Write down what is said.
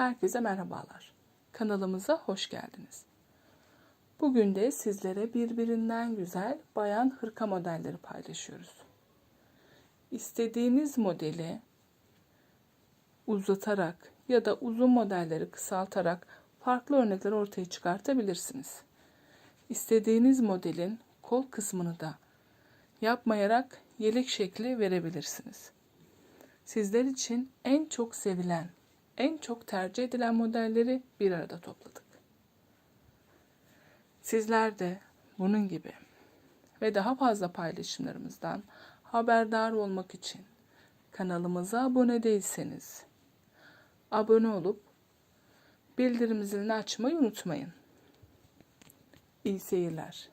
Herkese merhabalar. Kanalımıza hoş geldiniz. Bugün de sizlere birbirinden güzel bayan hırka modelleri paylaşıyoruz. İstediğiniz modeli uzatarak ya da uzun modelleri kısaltarak farklı örnekler ortaya çıkartabilirsiniz. İstediğiniz modelin kol kısmını da yapmayarak yelek şekli verebilirsiniz. Sizler için en çok sevilen, en çok tercih edilen modelleri bir arada topladık. Sizler de bunun gibi ve daha fazla paylaşımlarımızdan haberdar olmak için kanalımıza abone değilseniz abone olup bildirim zilini açmayı unutmayın. İyi seyirler.